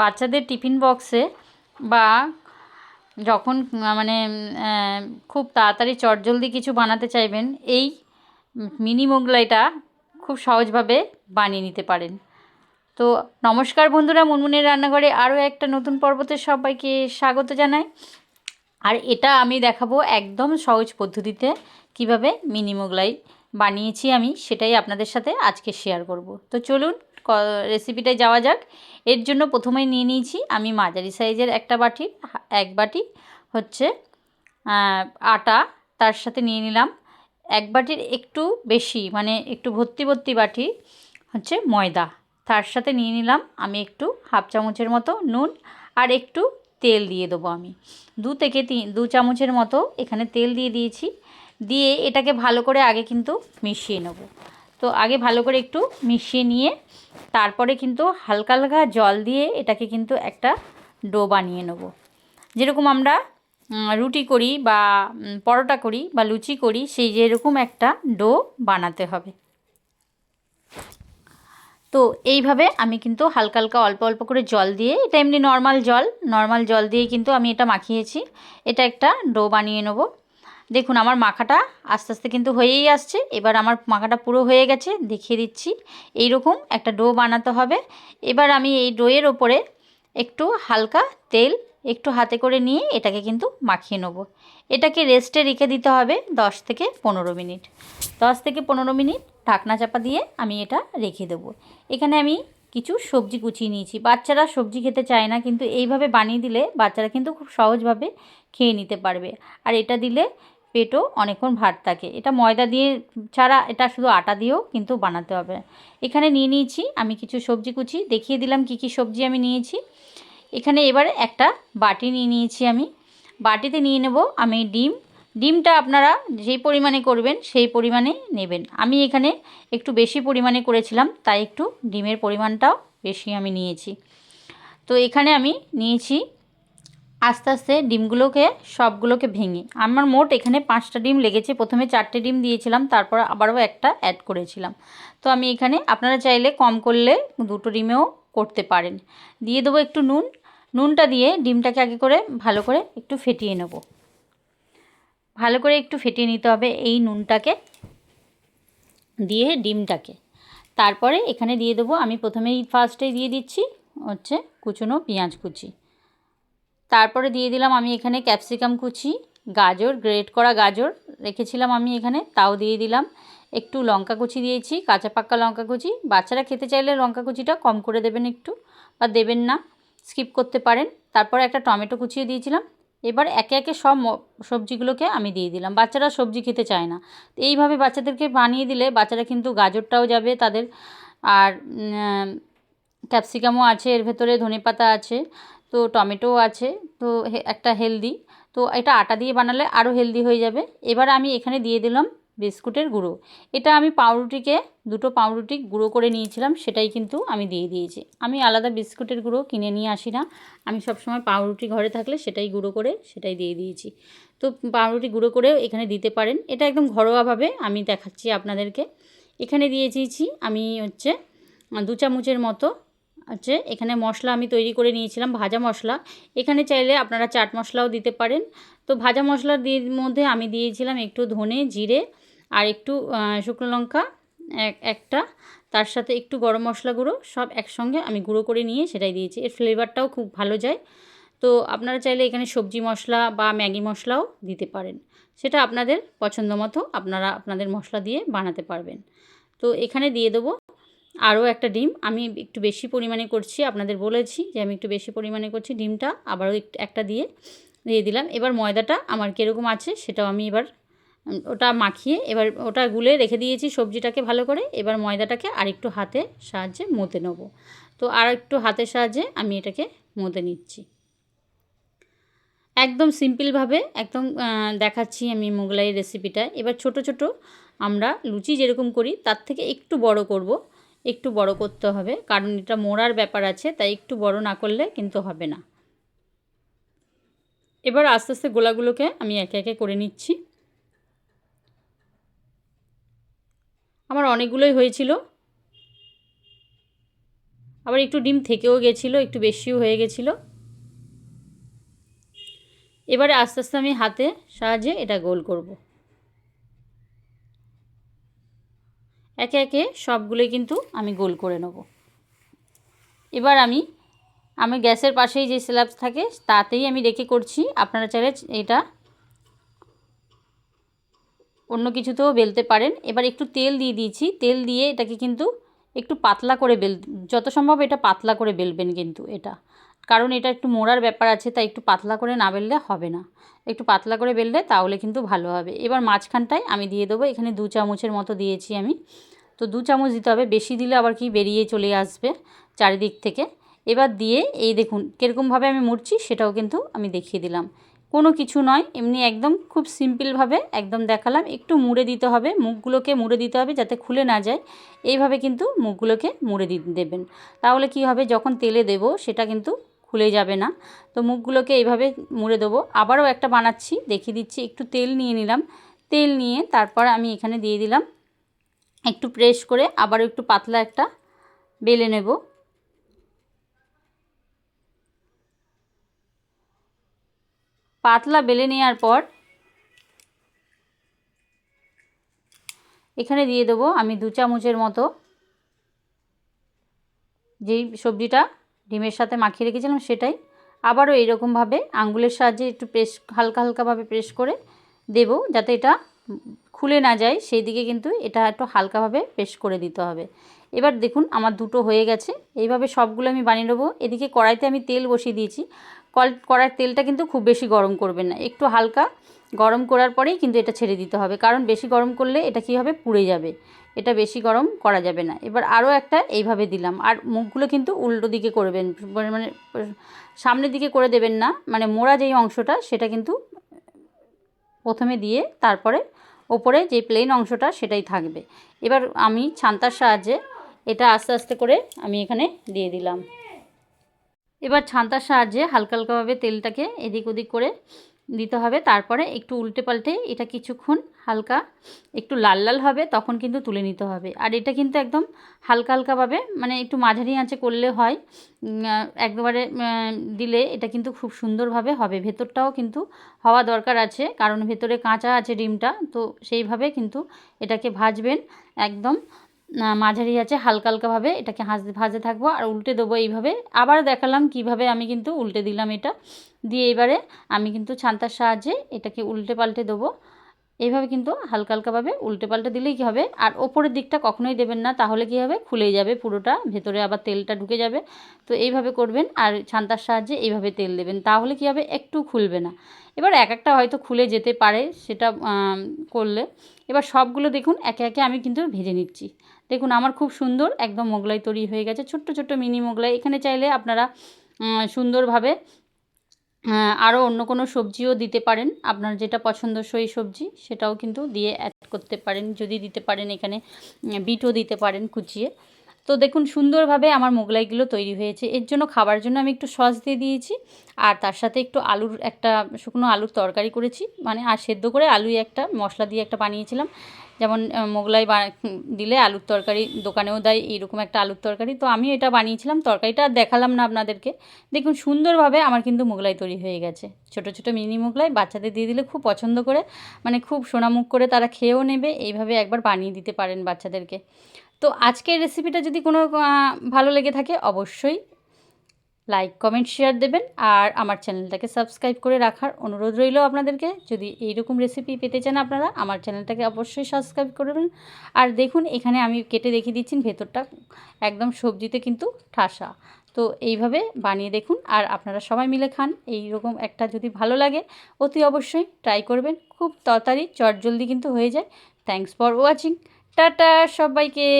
বাচ্চাদের টিফিন বক্সে বা যখন মানে খুব তাড়াতাড়ি চটজলদি কিছু বানাতে চাইবেন, এই মিনি মোগলাইটা খুব সহজভাবে বানিয়ে নিতে পারেন। তো নমস্কার বন্ধুরা, মুনমুনের রান্নাঘরে আরও একটা নতুন পর্বতে সবাইকে স্বাগত জানাই। আর এটা আমি দেখাবো একদম সহজ পদ্ধতিতে কীভাবে মিনি মোগলাই বানিয়েছি আমি, সেটাই আপনাদের সাথে আজকে শেয়ার করব। তো চলুন রেসিপিটায় যাওয়া যাক। এর জন্য প্রথমেই নিয়ে নিয়েছি আমি মাঝারি সাইজের একটা বাটি এক বাটি হচ্ছে আটা, তার সাথে নিয়ে নিলাম। এক বাটির একটু বেশি মানে একটু ভর্তি ভর্তি বাটি হচ্ছে ময়দা। তার সাথে নিয়ে নিলাম আমি একটু হাফ চামচের মতো নুন আর একটু তেল দিয়ে দেবো আমি। দু থেকে তিন, দু চামচের মতো এখানে তেল দিয়ে দিয়েছি। দিয়ে এটাকে ভালো করে আগে কিন্তু মিশিয়ে নেব। তো আগে ভালো করে একটু মিশিয়ে নিয়ে তারপরে কিন্তু হালকা হালকা জল দিয়ে এটাকে কিন্তু একটা ডো বানিয়ে নেব। যেরকম আমরা রুটি করি বা পরোটা করি বা লুচি করি, সেই যেরকম একটা ডো বানাতে হবে। তো এইভাবে আমি কিন্তু হালকা হালকা অল্প অল্প করে জল দিয়ে, এটা এমনি নর্মাল জল নর্মাল জল দিয়ে কিন্তু আমি এটা মাখিয়েছি। এটা একটা ডো বানিয়ে নেব। দেখুন, আমার মাখাটা আস্তে আস্তে কিন্তু হয়েই আসছে। এবার আমার মাখাটা পুরো হয়ে গেছে, দেখিয়ে দিচ্ছি। এই রকম একটা ডো বানাতে হবে। এবার আমি এই ডোয়ের ওপরে একটু হালকা তেল একটু হাতে করে নিয়ে এটাকে কিন্তু মাখিয়ে নেব। এটাকে রেস্টে রেখে দিতে হবে দশ থেকে পনেরো মিনিট। দশ থেকে পনেরো মিনিট ঢাকনা চাপা দিয়ে আমি এটা রেখে দেবো। এখানে আমি কিছু সবজি কুচিয়ে নিয়েছি। বাচ্চারা সবজি খেতে চায় না, কিন্তু এইভাবে বানিয়ে দিলে বাচ্চারা কিন্তু খুব সহজভাবে খেয়ে নিতে পারবে। আর এটা দিলে পেটও অনেকক্ষণ ভাত থাকে। এটা ময়দা দিয়ে ছাড়া এটা শুধু আটা দিয়েও কিন্তু বানাতে হবে। এখানে নিয়ে নিয়েছি আমি কিছু সবজি কুচি। দেখিয়ে দিলাম কি কি সবজি আমি নিয়েছি। এখানে এবারে একটা বাটি নিয়ে নিয়েছি আমি। বাটিতে নিয়ে নেব আমি ডিম। ডিমটা আপনারা যেই পরিমাণে করবেন সেই পরিমাণে নেবেন। আমি এখানে একটু বেশি পরিমাণে করেছিলাম, তাই একটু ডিমের পরিমাণটাও বেশি আমি নিয়েছি। তো এখানে আমি নিয়েছি আস্তে আস্তে ডিমগুলোকে, সবগুলোকে ভেঙে। আমার মোট এখানে পাঁচটা ডিম লেগেছে। প্রথমে চারটে ডিম দিয়েছিলাম, তারপর আবারও একটা অ্যাড করেছিলাম। তো আমি এখানে আপনারা চাইলে কম করলে দুটো ডিমেও করতে পারেন। দিয়ে দেবো একটু নুন। নুনটা দিয়ে ডিমটাকে আগে করে ভালো করে একটু ফেটিয়ে নেব। ভালো করে একটু ফেটিয়ে নিতে হবে এই নুনটাকে দিয়ে ডিমটাকে। তারপরে এখানে দিয়ে দেবো, আমি প্রথমেই ফার্স্টেই দিয়ে দিচ্ছি, হচ্ছে কুচনো পেঁয়াজ কুচি। তারপরে দিয়ে দিলাম আমি এখানে ক্যাপসিকাম কুচি, গাজর, গ্রেট করা গাজর রেখেছিলাম আমি এখানে, তাও দিয়ে দিলাম। একটু লঙ্কা কুচি দিয়েছি, কাঁচা পাক্কা লঙ্কা কুচি। বাচ্চারা খেতে চাইলে লঙ্কা কুচিটা কম করে দেবেন একটু বা দেবেন না, স্কিপ করতে পারেন। তারপরে একটা টমেটো কুচিয়ে দিয়েছিলাম। এবার একে একে সব সবজিগুলোকে আমি দিয়ে দিলাম। বাচ্চারা সবজি খেতে চায় না। তো এইভাবে বাচ্চাদেরকে বানিয়ে দিলে বাচ্চারা কিন্তু গাজরটাও যাবে তাদের। আর ক্যাপসিকামও আছে, এর ভেতরে ধনে পাতা আছে। তো টমেটোও আছে, তো একটা হেলদি। তো এটা আটা দিয়ে বানালে আরও হেলদি হয়ে যাবে। এবার আমি এখানে দিয়ে দিলাম বিস্কুটের গুঁড়ো। এটা আমি পাউরুটিকে, দুটো পাউরুটি গুঁড়ো করে নিয়েছিলাম, সেটাই কিন্তু আমি দিয়ে দিয়েছি। আমি আলাদা বিস্কুটের গুঁড়ো কিনে নিয়ে আসি না। আমি সবসময় পাউরুটি ঘরে থাকলে সেটাই গুঁড়ো করে সেটাই দিয়ে দিয়েছি। তো পাউরুটি গুঁড়ো করেও এখানে দিতে পারেন। এটা একদম ঘরোয়াভাবে আমি দেখাচ্ছি আপনাদেরকে। এখানে দিয়ে দিয়েছি আমি হচ্ছে দু চামচের মতো হচ্ছে এখানে মশলা আমি তৈরি করে নিয়েছিলাম, ভাজা মশলা। এখানে চাইলে আপনারা চাট মশলাও দিতে পারেন। তো ভাজা মশলার দিয়ে মধ্যে আমি দিয়েছিলাম একটু ধনে, জিরে আর একটু শুকনো লঙ্কা এক, একটা। তার সাথে একটু গরম মশলা গুঁড়ো, সব একসঙ্গে আমি গুঁড়ো করে নিয়ে সেটাই দিয়েছি। এর ফ্লেভারটাও খুব ভালো যায়। তো আপনারা চাইলে এখানে সবজি মশলা বা ম্যাগি মশলাও দিতে পারেন। সেটা আপনাদের পছন্দ মতো আপনারা আপনাদের মশলা দিয়ে বানাতে পারবেন। তো এখানে দিয়ে দেবো আরও একটা ডিম। আমি একটু বেশি পরিমাণে করছি, আপনাদের বলেছি যে আমি একটু বেশি পরিমাণে করছি ডিমটা, আবারও একটা দিয়ে দিয়ে দিলাম। এবার ময়দাটা আমার কীরকম আছে সেটাও আমি এবার, ওটা মাখিয়ে এবার ওটা গুলে রেখে দিয়েছি সবজিটাকে ভালো করে। এবার ময়দাটাকে আরেকটু হাতে সাহায্যে মতে নেব। তো আর একটু হাতের সাহায্যে আমি এটাকে মতে নিচ্ছি। একদম সিম্পলভাবে একদম দেখাচ্ছি আমি মোগলাই রেসিপিটা এবার ছোট ছোট আমরা লুচি যেরকম করি, তার থেকে একটু বড় করব। একটু বড় করতে হবে। কারণ এটা মোড়ার ব্যাপার আছে, তাই একটু বড় না করলে কিন্তু হবে না। এবার আস্তে আস্তে গোলাগুলোকে আমি একে একে করে নিচ্ছি। আমার অনেকগুলোই হয়েছিল। আবার একটু ডিম থেকেও গেছিল, একটু বেশিও হয়ে গেছিল। এবারে আস্তে আস্তে আমি হাতে সাহায্যে এটা গোল করব। একে একে সবগুলোই কিন্তু আমি গোল করে নেব। এবার আমি আমি গ্যাসের পাশেই যে স্ল্যাবস থাকে, তাতেই আমি রেখে করছি। আপনারা চাইলে এটা অন্য কিছুতেও বেলতে পারেন। এবার একটু তেল দিয়ে দিয়েছি। তেল দিয়ে এটাকে কিন্তু একটু পাতলা করে বেল, যত সম্ভব এটা পাতলা করে বেলবেন কিন্তু এটা। কারণ এটা একটু মোড়ার ব্যাপার আছে, তাই একটু পাতলা করে না বেললে হবে না। একটু পাতলা করে বেললে তাহলে কিন্তু ভালো হবে। এবার মাঝখানটায় আমি দিয়ে দেবো, এখানে দু চামচের মতো দিয়েছি আমি। তো দু চামচ দিতে হবে, বেশি দিলে আবার কি বেরিয়ে চলে আসবে চারিদিক থেকে। এবার দিয়ে এই দেখুন কীরকমভাবে আমি মুড়ছি, সেটাও কিন্তু আমি দেখিয়ে দিলাম। কোনো কিছু নয়, এমনি একদম খুব সিম্পলভাবে একদম দেখালাম। একটু মুড়ে দিতে হবে, মুখগুলোকে মুড়ে দিতে হবে যাতে খুলে না যায়। এইভাবে কিন্তু মুখগুলোকে মুড়ে দি, দেবেন। তাহলে কি হবে, যখন তেলে দেব সেটা কিন্তু খুলে যাবে না। তো মুখগুলোকে এইভাবে মুড়ে দেবো। আবারও একটা বানাচ্ছি, দেখিয়ে দিচ্ছি। একটু তেল নিয়ে নিলাম। তেল নিয়ে তারপর আমি এখানে দিয়ে দিলাম একটু প্রেস করে আবারও একটু পাতলা একটা বেলে নেব। পাতলা বেলে নেওয়ার পর এখানে দিয়ে দেবো আমি দু চামচের মতো যেই সবজিটা ডিমের সাথে মাখিয়ে রেখেছিলাম সেটাই। আবারও এইরকমভাবে আঙ্গুলের সাহায্যে একটু প্রেস হালকা হালকাভাবে প্রেস করে দেব যাতে এটা খুলে না যায়। সেই দিকে কিন্তু এটা একটু হালকাভাবে প্রেস করে দিতে হবে। এবার দেখুন আমার দুটো হয়ে গেছে। এইভাবে সবগুলো আমি বানিয়ে নেব। এদিকে কড়াইতে আমি তেল বসিয়ে দিয়েছি। কল কড়ার তেলটা কিন্তু খুব বেশি গরম করবেন না। একটু হালকা গরম করার পরেই কিন্তু এটা ছেড়ে দিতে হবে। কারণ বেশি গরম করলে এটা কী হবে? পুড়ে যাবে। এটা বেশি গরম করা যাবে না। এবার আরও একটা এইভাবে দিলাম। আর মুখগুলো কিন্তু উল্টো দিকে করবেন। মানে সামনের দিকে করে দেবেন না। মানে মোড়া যেই অংশটা, সেটা কিন্তু প্রথমে দিয়ে তারপরে ওপরে যে প্লেন অংশটা, সেটাই থাকবে। এবার আমি ছান্তার সাহায্যে এটা আস্তে আস্তে করে আমি এখানে দিয়ে দিলাম। এবার ছান্তার সাহায্যে হালকা হালকাভাবে তেলটাকে এদিক ওদিক করে দিতে হবে। তারপরে একটু উল্টে পাল্টে এটা কিছুক্ষণ হালকা, একটু লাল লাল হবে, তখন কিন্তু তুলে নিতে হবে। আর এটা কিন্তু একদম হালকা হালকাভাবে মানে একটু মাঝারি আঁচে করলে হয়। একবারে দিলে এটা কিন্তু খুব সুন্দরভাবে হবে। ভেতরটাও কিন্তু হওয়া দরকার আছে, কারণ ভেতরে কাঁচা আছে ডিমটা, তো সেইভাবে কিন্তু এটাকে ভাজবেন একদম মাঝারি আছে, হালকা হালকাভাবে এটাকে হাজতে ভাজে থাকব আর উল্টে দেবো এইভাবে। আবার দেখালাম কীভাবে আমি কিন্তু উল্টে দিলাম এটা। দিয়ে এবারে আমি কিন্তু ছান্তার সাহায্যে এটাকে উল্টে পাল্টে দেবো। এইভাবে কিন্তু হালকা হালকাভাবে উল্টে পাল্টে দিলেই কী হবে? আর ওপরের দিকটা কখনোই দেবেন না, তাহলে কী হবে? খুলে যাবে পুরোটা, ভেতরে আবার তেলটা ঢুকে যাবে। তো এইভাবে করবেন আর ছান্তার সাহায্যে এইভাবে তেল দেবেন, তাহলে কী হবে? একটু খুলবে না। এবার এক একটা হয়তো খুলে যেতে পারে সেটা করলে। এবার সবগুলো দেখুন, একে একে আমি কিন্তু ভেজে নিচ্ছি। দেখুন, আমার খুব সুন্দর, একদম মোগলাই তৈরি হয়ে গেছে, ছোট্ট ছোট্ট মিনি মোগলাই। এখানে চাইলে আপনারা সুন্দরভাবে আরও অন্য কোনো সবজিও দিতে পারেন। আপনার যেটা পছন্দ পছন্দসই সবজি, সেটাও কিন্তু দিয়ে অ্যাড করতে পারেন, যদি দিতে পারেন এখানে বিটও দিতে পারেন কুচিয়ে। তো দেখুন, সুন্দরভাবে আমার মোগলাইগুলো তৈরি হয়েছে। এর জন্য খাবার জন্য আমি একটু সস দিয়ে দিয়েছি আর তার সাথে একটু আলুর একটা শুকনো আলুর তরকারি করেছি। মানে আর সেদ্ধ করে আলুই একটা, মশলা দিয়ে একটা বানিয়েছিলাম। যেমন মোগলাই দিলে আলুর তরকারি দোকানেও দেয়, এইরকম একটা আলুর তরকারি। তো আমি এটা বানিয়েছিলাম, তরকারিটা দেখালাম না আপনাদেরকে। দেখুন, সুন্দরভাবে আমার কিন্তু মোগলাই তৈরি হয়ে গেছে। ছোট ছোট মিনি মোগলাই, বাচ্চাদের দিয়ে দিলে খুব পছন্দ করে। মানে খুব সোনামুখ করে তারা খেয়েও নেবে, এইভাবে একবার বানিয়ে দিতে পারেন বাচ্চাদেরকে। তো আজকের রেসিপিটা যদি কোনো ভালো লেগে থাকে, অবশ্যই লাইক কমেন্ট শেয়ার দেবেন। আর আমার চ্যানেলটাকে সাবস্ক্রাইব করে রাখার অনুরোধ রইল আপনাদেরকে। যদি এইরকম রেসিপি পেতে চান আপনারা, আমার চ্যানেলটাকে অবশ্যই সাবস্ক্রাইব করবেন আর দেখুন, এখানে আমি কেটে দেখিয়ে দিচ্ছি, ভেতরটা একদম সবজিতে কিন্তু ঠাসা। তো এইভাবে বানিয়ে দেখুন, আর আপনারা সবাই মিলে খান। এই রকম একটা যদি ভালো লাগে, অতি অবশ্যই ট্রাই করবেন। খুব তাড়াতাড়ি, চটজলদি কিন্তু হয়ে যায়। থ্যাংকস ফর ওয়াচিং টাটা সবাইকে।